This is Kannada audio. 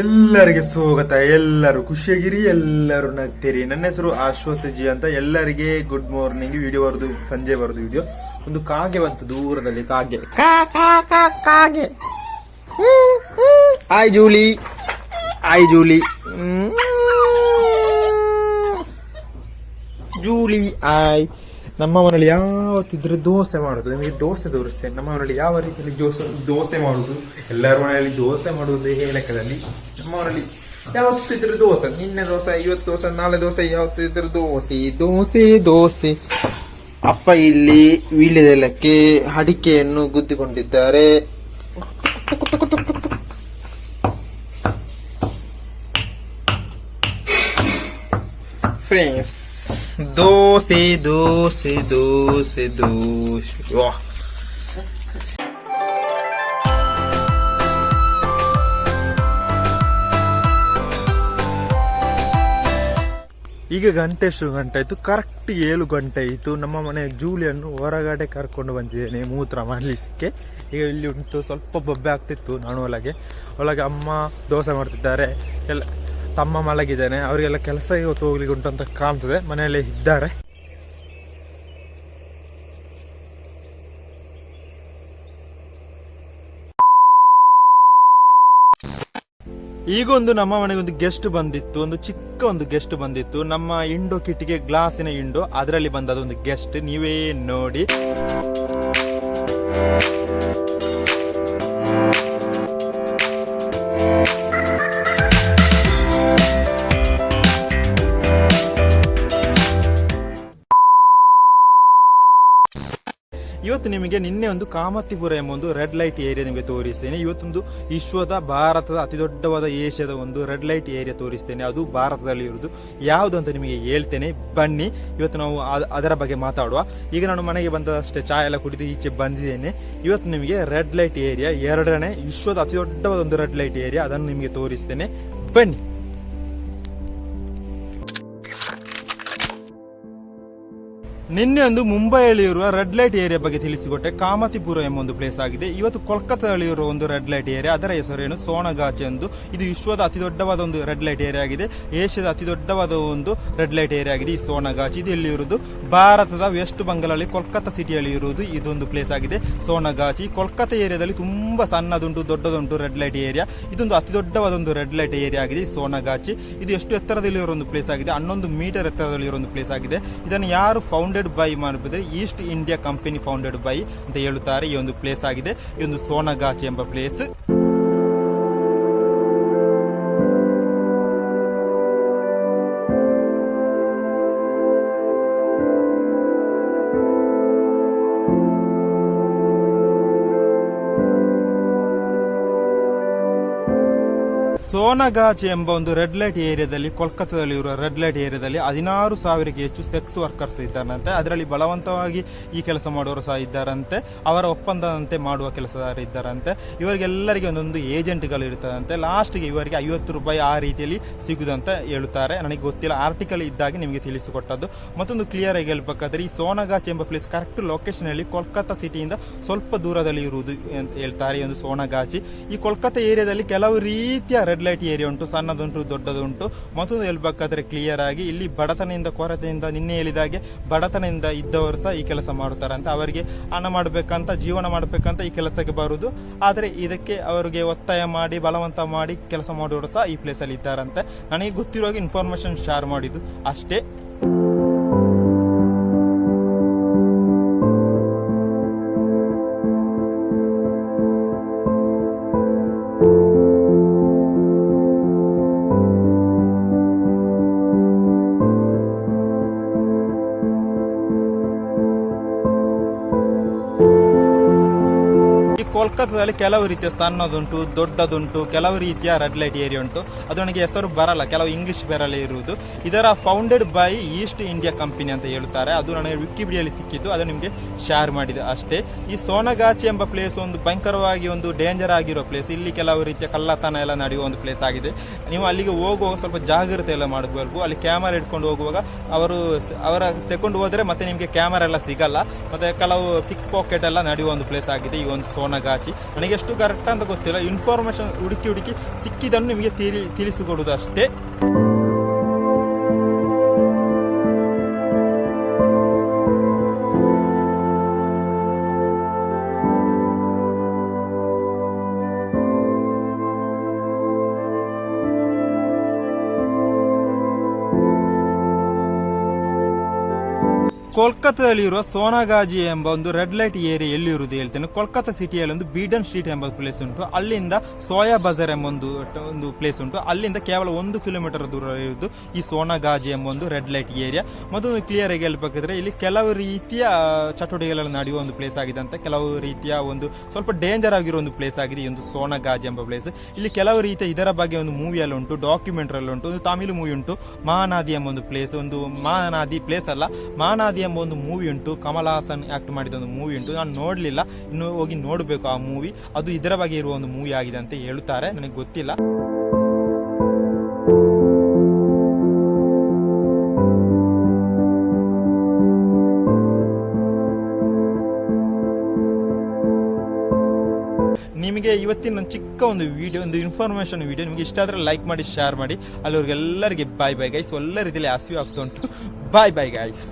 ಎಲ್ಲರಿಗೆ ಸ್ವಾಗತ ಎಲ್ಲರೂ ಖುಷಿಯಾಗಿರಿ ಎಲ್ಲರೂ ನಗ್ತೀರಿ. ನನ್ನ ಹೆಸರು ಅಶ್ವಥ್ ಜಿ ಅಂತ ಎಲ್ಲರಿಗೆ ಗುಡ್ ಮಾರ್ನಿಂಗ್ ವಿಡಿಯೋ ಬರೋದು ಸಂಜೆ ಬರೋದು ವಿಡಿಯೋ ಒಂದು ಕಾಗೆ ಬಂತು ದೂರದಲ್ಲಿ ಕಾಗೆ. ಕಾ ಕಾ ಕಾ ಕಾಗೆ. Hi Julie hi Julie. Julie hi ನಮ್ಮ ಮನೆಯಲ್ಲಿ ಯಾವತ್ತಿದ್ರೆ ದೋಸೆ ಮಾಡೋದು. ನಿಮಗೆ ದೋಸೆ ತೋರಿಸ್ತೇನೆ ನಮ್ಮ ಮನೆಯಲ್ಲಿ ಯಾವ ರೀತಿಯಲ್ಲಿ ದೋಸೆ ದೋಸೆ ಮಾಡುದು? ಎಲ್ಲರ ಮನೆಯಲ್ಲಿ ದೋಸೆ ಮಾಡುವುದು ಈ ಲೆಕ್ಕದಲ್ಲಿ? ನಮ್ಮ ಮನೇಲಿ ಯಾವತ್ತಿದ್ರೆ ದೋಸೆ. ನಿನ್ನೆ ದೋಸೆ, ಇವತ್ತು ದೋಸೆ, ನಾಳೆ ದೋಸೆ, ಯಾವತ್ತಿದ್ರೆ ದೋಸೆ. ದೋಸೆ ದೋಸೆ. ಅಪ್ಪ ಇಲ್ಲಿ ವೀಳ್ಯದೆಲಕ್ಕೆ ಅಡಿಕೆಯನ್ನು ಗುದ್ದಿಕೊಂಡಿದ್ದಾರೆ. Friends dosa dosa dosa dosa Oh. ಈಗ ಗಂಟೆ ಎಷ್ಟು ಗಂಟೆ ಆಯ್ತು. ಕರೆಕ್ಟ್ ಏಳು ಗಂಟೆ ಆಯಿತು. ನಮ್ಮ ಮನೆ ಜೂಲಿಯನ್ನು ಹೊರಗಡೆ ಕರ್ಕೊಂಡು ಬಂದಿದ್ದೇನೆ, ಮೂತ್ರ ಮಾಡಲಿಕ್ಕೆ ಈಗ ಇಲ್ಲಿ ಉಂಟು, ಸ್ವಲ್ಪ ಬೊಬ್ಬೆ ಆಗ್ತಿತ್ತು, ನಾನು ಒಳಗೆ. ಒಳಗೆ ಅಮ್ಮ ದೋಸೆ ಮಾಡ್ತಿದ್ದಾರೆ. ಎಲ್ಲ ತಮ್ಮ ಮಲಗಿದ್ದಾನೆ. ಅವರಿಗೆಲ್ಲ ಕೆಲಸ ಇವತ್ತು ಹೋಗ್ಲಿಕ್ಕೆ ಉಂಟು ಅಂತ ಕಾಣ್ತದೆ. ಮನೆಯಲ್ಲೇ ಇದ್ದಾರೆ. ಈಗ ಒಂದು ನಮ್ಮ ಮನೆಗೆ ಒಂದು ಗೆಸ್ಟ್ ಬಂದಿತ್ತು. ಒಂದು ಚಿಕ್ಕ ಒಂದು ಗೆಸ್ಟ್ ಬಂದಿತ್ತು. ನಮ್ಮ ಇಂಡೋ ಕಿಟ್ಟಿಗೆ ಗ್ಲಾಸಿನ ಇಂಡೋ. ಅದರಲ್ಲಿ ಬಂದದ ಒಂದು ಗೆಸ್ಟ್ ನೀವೇ ನೋಡಿ. ಇವತ್ತು ನಿಮಗೆ ನಿನ್ನೆ ಒಂದು ಕಾಮತಿಪುರ ಎಂಬ ಒಂದು ರೆಡ್ ಲೈಟ್ ಏರಿಯಾ ನಿಮಗೆ ತೋರಿಸ್ತೇನೆ. ಇವತ್ತೊಂದು ವಿಶ್ವದ, ಭಾರತದ, ಅತಿ ದೊಡ್ಡವಾದ ಏಷ್ಯಾದ ಒಂದು ರೆಡ್ ಲೈಟ್ ಏರಿಯಾ ತೋರಿಸ್ತೇನೆ. ಅದು ಭಾರತದಲ್ಲಿ ಇರುವುದು. ಯಾವುದು ಅಂತ ನಿಮಗೆ ಹೇಳ್ತೇನೆ. ಬನ್ನಿ. ಇವತ್ತು ನಾವು ಅದರ ಬಗ್ಗೆ ಮಾತಾಡುವ. ಈಗ ನಾನು ಮನೆಗೆ ಬಂದಷ್ಟೇ ಚಹಾ ಎಲ್ಲ ಕುಡಿದು ಈಚೆ ಬಂದಿದ್ದೇನೆ. ಇವತ್ತು ನಿಮಗೆ ರೆಡ್ ಲೈಟ್ ಏರಿಯಾ ಎರಡನೇ ವಿಶ್ವದ ಅತಿ ದೊಡ್ಡವಾದ ಒಂದು ರೆಡ್ ಲೈಟ್ ಏರಿಯಾ ಅದನ್ನು ನಿಮಗೆ ತೋರಿಸ್ತೇನೆ. ಬನ್ನಿ. ನಿನ್ನೆ ಒಂದು ಮುಂಬೈಯಲ್ಲಿ ಇರುವ ರೆಡ್ ಲೈಟ್ ಏರಿಯಾ ಬಗ್ಗೆ ತಿಳಿಸಿಕೊಟ್ಟೆ ಕಾಮತಿಪುರ ಎಂಬ ಒಂದು ಪ್ಲೇಸ್ ಆಗಿದೆ. ಇವತ್ತು ಕೋಲ್ಕತ್ತಾದಲ್ಲಿ ಇರುವ ಒಂದು ರೆಡ್ ಲೈಟ್ ಏರಿಯಾ. ಅದರ ಹೆಸರೇನು? ಸೋನಗಾಚೆ ಎಂದು. ಇದು ವಿಶ್ವದ ಅತಿ ದೊಡ್ಡವಾದ ಒಂದು ರೆಡ್ ಲೈಟ್ ಏರಿಯಾ ಆಗಿದೆ. ಏಷ್ಯಾದ ಅತಿ ದೊಡ್ಡವಾದ ಒಂದು ರೆಡ್ ಲೈಟ್ ಏರಿಯಾ ಆಗಿದೆ ಈ ಸೋನಗಾಚಿ ಇದು ಎಲ್ಲಿರುವುದು? ಭಾರತದ ವೆಸ್ಟ್ ಬಂಗಾಳಲ್ಲಿ ಕೋಲ್ಕತ್ತಾ ಸಿಟಿಯಲ್ಲಿ ಇರುವುದು ಇದೊಂದು ಪ್ಲೇಸ್ ಆಗಿದೆ. ಸೋನಗಾಚಿ ಕೋಲ್ಕತ್ತಾ ಏರಿಯಾದಲ್ಲಿ ತುಂಬಾ ಸಣ್ಣದುಂಟು, ದೊಡ್ಡದುಂಟು ರೆಡ್ ಲೈಟ್ ಏರಿಯಾ. ಇದೊಂದು ಅತಿ ದೊಡ್ಡವಾದ ಒಂದು ರೆಡ್ ಲೈಟ್ ಏರಿಯಾ ಆಗಿದೆ ಈ ಸೋನಗಾಚಿ ಇದು ಎಷ್ಟು ಎತ್ತರದಲ್ಲಿ ಇರೋ ಒಂದು ಪ್ಲೇಸ್ ಆಗಿದೆ? ಹನ್ನೊಂದು ಮೀಟರ್ ಎತ್ತರದಲ್ಲಿ ಇರೋ ಒಂದು ಪ್ಲೇಸ್ ಆಗಿದೆ. ಇದನ್ನು ಯಾರು ಫೌಂಡೆಡ್ ಬೈ ಮಾಡಿದ್ರೆ East India Company founded by ಅಂತ ಹೇಳುತ್ತಾರೆ. ಈ ಒಂದು ಪ್ಲೇಸ್ ಆಗಿದೆ. ಈ ಒಂದು ಸೋನಗಾಚಿ ಎಂಬ ಪ್ಲೇಸ್ ಸೋನಗಾಚಿ ಎಂಬ ಒಂದು ರೆಡ್ ಲೈಟ್ ಏರಿಯಾದಲ್ಲಿ, ಕೋಲ್ಕತ್ತಾದಲ್ಲಿ ಇರುವ ರೆಡ್ ಲೈಟ್ ಏರಿಯಾದಲ್ಲಿ ಹದಿನಾರು ಸಾವಿರಕ್ಕೆ ಹೆಚ್ಚು ಸೆಕ್ಸ್ ವರ್ಕರ್ಸ್ ಇದ್ದಾರಂತೆ. ಅದರಲ್ಲಿ ಬಲವಂತವಾಗಿ ಈ ಕೆಲಸ ಮಾಡುವವರು ಸಹ ಇದ್ದಾರಂತೆ. ಅವರ ಒಪ್ಪಂದದಂತೆ ಮಾಡುವ ಕೆಲಸದಾರರು ಇದ್ದಾರಂತೆ. ಇವರಿಗೆಲ್ಲರಿಗೆ ಒಂದೊಂದು ಏಜೆಂಟ್ಗಳು ಇರ್ತದಂತೆ ಲಾಸ್ಟ್ಗೆ ಇವರಿಗೆ ಐವತ್ತು ರೂಪಾಯಿ ಆ ರೀತಿಯಲ್ಲಿ ಸಿಗುದಂತ ಹೇಳುತ್ತಾರೆ. ನನಗೆ ಗೊತ್ತಿಲ್ಲ, ಆರ್ಟಿಕಲ್ ಇದ್ದಾಗಿ ನಿಮಗೆ ತಿಳಿಸಿಕೊಟ್ಟದ್ದು. ಮತ್ತೊಂದು ಕ್ಲಿಯರ್ ಆಗಿ ಹೇಳ್ಬೇಕಾದ್ರೆ, ಈ ಸೋನಗಾಜ್ ಎಂಬ ಪ್ಲೇಸ್ ಕರೆಕ್ಟ್ ಲೊಕೇಶನ್ ಅಲ್ಲಿ ಕೋಲ್ಕತ್ತಾ ಸಿಟಿಯಿಂದ ಸ್ವಲ್ಪ ದೂರದಲ್ಲಿ ಇರುವುದು ಅಂತ ಹೇಳ್ತಾರೆ ಈ ಒಂದು ಸೋನಗಾಚಿ ಈ ಕೋಲ್ಕತ್ತಾ ಏರಿಯಾದಲ್ಲಿ ಕೆಲವು ರೀತಿಯ ರೆಡ್ ಲೈಟ್ ಏರಿಯಾ ಉಂಟು, ಸಣ್ಣದುಂಟು, ದೊಡ್ಡದುಂಟು. ಮತ್ತೊಂದು ಹೇಳ್ಬೇಕಾದ್ರೆ ಕ್ಲಿಯರ್ ಆಗಿ ಇಲ್ಲಿ ಬಡತನದಿಂದ ಕೊರತೆಯಿಂದ ನಿನ್ನೆ ಹೇಳಿದಾಗೆ ಬಡತನದಿಂದ ಇದ್ದವರು ಸಹ ಈ ಕೆಲಸ ಮಾಡುತ್ತಾರಂತೆ ಅವರಿಗೆ ಹಣ ಮಾಡಬೇಕಂತ, ಜೀವನ ಮಾಡಬೇಕಂತ ಈ ಕೆಲಸಕ್ಕೆ ಬರುವುದು. ಆದರೆ ಇದಕ್ಕೆ ಅವರಿಗೆ ಒತ್ತಾಯ ಮಾಡಿ, ಬಲವಂತ ಮಾಡಿ ಕೆಲಸ ಮಾಡುವವರು ಸಹ ಈ ಪ್ಲೇಸಲ್ಲಿ ಇದ್ದಾರಂತೆ. ನನಗೆ ಗೊತ್ತಿರೋ ಇನ್ಫಾರ್ಮೇಶನ್ ಶೇರ್ ಮಾಡಿದ್ದು ಅಷ್ಟೇ. ಕೋಲ್ಕತ್ತಾದಲ್ಲಿ ಕೆಲವು ರೀತಿಯ ಸಣ್ಣದುಂಟು, ದೊಡ್ಡದುಂಟು, ಕೆಲವು ರೀತಿಯ ರೆಡ್ ಲೈಟ್ ಏರಿಯಾ ಉಂಟು. ಅದು ನನಗೆ ಹೆಸರು ಬರಲ್ಲ, ಕೆಲವು ಇಂಗ್ಲಿಷ್ ಬರಲ್ಲ ಇರುವುದು. ಇದರ founded by East India Company ಅಂತ ಹೇಳುತ್ತಾರೆ. ಅದು ನನಗೆ ವಿಕಿಪೀಡಿಯಲ್ಲಿ ಸಿಕ್ಕಿದ್ದು, ಅದು ನಿಮಗೆ ಶೇರ್ ಮಾಡಿದೆ ಅಷ್ಟೇ. ಈ ಸೋನಗಾಚಿ ಎಂಬ ಪ್ಲೇಸ್ ಒಂದು ಭಯಂಕರವಾಗಿ ಒಂದು ಡೇಂಜರ್ ಆಗಿರೋ ಪ್ಲೇಸ್ ಇಲ್ಲಿ ಕೆಲವು ರೀತಿಯ ಕಳ್ಳತನ ಎಲ್ಲ ನಡೆಯುವ ಒಂದು ಪ್ಲೇಸ್ ಆಗಿದೆ. ನೀವು ಅಲ್ಲಿಗೆ ಹೋಗುವಾಗ ಸ್ವಲ್ಪ ಜಾಗ್ರತೆ ಎಲ್ಲ ಮಾಡಬೇಕು. ಅಲ್ಲಿ ಕ್ಯಾಮರಾ ಇಟ್ಕೊಂಡು ಹೋಗುವಾಗ ಅವರು ಅವರ ತೆಕೊಂಡು ಹೋದರೆ ಮತ್ತೆ ನಿಮಗೆ ಕ್ಯಾಮರಾ ಎಲ್ಲ ಸಿಗಲ್ಲ. ಮತ್ತೆ ಕೆಲವು ಪಿಕ್ ಪಾಕೆಟ್ ಎಲ್ಲ ನಡೆಯುವ ಒಂದು ಪ್ಲೇಸ್ ಆಗಿದೆ ಈ ಒಂದು ಸೋನಗಾಚಿ. ಆಚೆ ನನಗೆ ಎಷ್ಟು ಕರೆಕ್ಟ್ ಅಂತ ಗೊತ್ತಿಲ್ಲ. ಇನ್ಫಾರ್ಮೇಶನ್ ಹುಡುಕಿ ಹುಡುಕಿ ಸಿಕ್ಕಿದನ್ನು ನಿಮಗೆ ತಿಳಿ ತಿಳಿಸಿಕೊಡುವುದು ಕೋಲ್ಕತ್ತಾದಲ್ಲಿರುವ ಸೋನಾಗಾಜಿ ಎಂಬ ಒಂದು ರೆಡ್ ಲೈಟ್ ಏರಿಯಾ ಎಲ್ಲಿರುವುದು ಹೇಳ್ತೇನೆ. ಕೋಲ್ಕತ್ತಾ ಸಿಟಿಯಲ್ಲಿ ಒಂದು ಬೀಡನ್ ಸ್ಟ್ರೀಟ್ ಎಂಬ ಪ್ಲೇಸ್ ಉಂಟು. ಅಲ್ಲಿಂದ ಸೋಯಾ ಬಜಾರ್ ಎಂಬ ಒಂದು ಒಂದು ಪ್ಲೇಸ್ ಉಂಟು. ಅಲ್ಲಿಂದ ಕೇವಲ ಒಂದು ಕಿಲೋಮೀಟರ್ ದೂರ ಇರುವುದು ಈ ಸೋನಾಗಾಜಿ ಎಂಬ ಒಂದು ರೆಡ್ ಲೈಟ್ ಏರಿಯಾ. ಮತ್ತೊಂದು ಕ್ಲಿಯರ್ ಆಗಿ ಹೇಳ್ಬೇಕಿದ್ರೆ ಇಲ್ಲಿ ಕೆಲವು ರೀತಿಯ ಚಟುವಟಿಕೆಗಳಲ್ಲಿ ನಡೆಯುವ ಒಂದು ಪ್ಲೇಸ್ ಆಗಿದೆ ಅಂತ. ಕೆಲವು ರೀತಿಯ ಒಂದು ಸ್ವಲ್ಪ ಡೇಂಜರ್ ಆಗಿರೋ ಒಂದು ಪ್ಲೇಸ್ ಆಗಿದೆ ಈ ಒಂದು ಸೋನಾಗಾಜಿ ಎಂಬ ಪ್ಲೇಸ್ ಇಲ್ಲಿ ಕೆಲವು ರೀತಿಯ ಇದರ ಬಗ್ಗೆ ಒಂದು ಮೂವಿಯಲ್ಲಿ ಉಂಟು ಡಾಕ್ಯುಮೆಂಟ್ರಲ್ಲಿ ಉಂಟು. ಒಂದು ತಮಿಳು ಮೂವಿ ಉಂಟು. ಮಹಾನಾದಿ ಎಂಬ ಒಂದು ಪ್ಲೇಸ್ ಒಂದು ಮಹಾನಾದಿ ಪ್ಲೇಸ್ ಅಲ್ಲ. ಮಹಾನಾದಿ ಎಂಬ ಒಂದು ಮೂವಿ ಉಂಟು. ಕಮಲ್ ಹಾಸನ್ ಆಕ್ಟ್ ಮಾಡಿದ ಒಂದು ಮೂವಿ ಉಂಟು. ನಾನು ನೋಡಲಿಲ್ಲ. ಇನ್ನು ಹೋಗಿ ನೋಡಬೇಕು ಆ ಮೂವಿ ಅದು ಇದರ ಬಗ್ಗೆ ಇರುವ ಒಂದು ಮೂವಿ ಆಗಿದೆ ಅಂತ ಹೇಳುತ್ತಾರೆ ನನಗೆ ಗೊತ್ತಿಲ್ಲ. ನಿಮಗೆ ಇವತ್ತಿನ ಒಂದು ಚಿಕ್ಕ ಒಂದು ವಿಡಿಯೋ ಒಂದು ಇನ್ಫಾರ್ಮೇಷನ್ ವಿಡಿಯೋ ನಿಮಗೆ ಇಷ್ಟ ಆದರೆ ಲೈಕ್ ಮಾಡಿ ಶೇರ್ ಮಾಡಿ. ಅಲ್ಲಿವ್ರಿಗೆಲ್ಲರಿಗೆ ಬಾಯ್ ಬಾಯ್ ಗೈಸ್ ಒಳ್ಳೆ ರೀತಿಯಲ್ಲಿ ಹಸಿವು ಆಗ್ತಾ ಉಂಟು. ಬಾಯ್ ಬಾಯ್ ಗೈಸ್